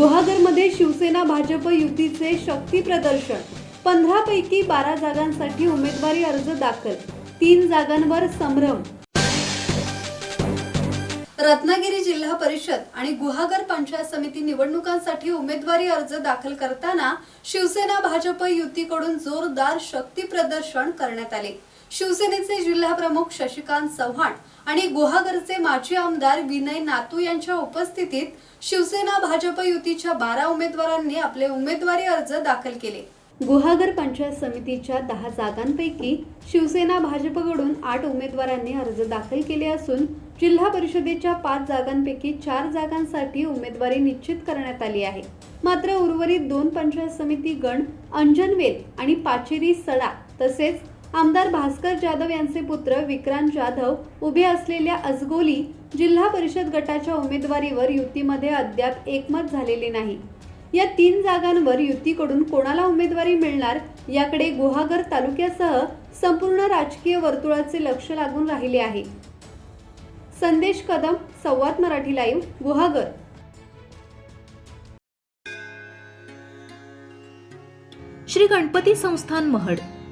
गुहागरमध्ये शिवसेना भाजप युतीचे शक्ती प्रदर्शन. पंधरापैकी बारा जागांसाठी उमेदवारी अर्ज दाखल. तीन जागांवर संभ्रम. रत्नागिरी जिल्हा परिषद आणि गुहागर पंचायत समिती निवडणुकांसाठी उमेदवारी अर्ज दाखल करताना शिवसेना भाजप युतीकडून जोरदार शक्ती प्रदर्शन करण्यात आले. शिवसेनेचे जिल्हा प्रमुख शशिकांत चव्हाण आणि गुहागरचे माजी आमदार विनय नातू यांच्या उपस्थितीत शिवसेना भाजप युतीच्या बारा उमेदवारांनी आपले उमेदवारी अर्ज दाखल केले. गुहागर पंचायत समितीच्या दहा जागांपैकी शिवसेना भाजपकडून आठ उमेदवारांनी अर्ज दाखल केले असून जिल्हा परिषदेच्या पाच जागांपैकी चार जागांसाठी उमेदवारी निश्चित करण्यात आली आहे. मात्र उर्वरित दोन पंचायत समिती गण अंजनवेल आणि पाचेरी सडा तसेच आमदार भास्कर जाधव यांचे पुत्र विक्रांत जाधव उभे असलेल्या अजगोली जिल्हा परिषद गटाच्या उमेदवारीवर युतीमध्ये अद्याप एकमत झालेले नाही. या तीन जागांवर युतीकडून कोणाला उमेदवारी मिळणार याकडे गुहागर तालुक्यासह संपूर्ण राजकीय वर्तुळाचे लक्ष लागून राहिले आहे. संदेश कदम संवाद मराठी लाईव्ह गुहागर. श्री गणपती संस्थान महड.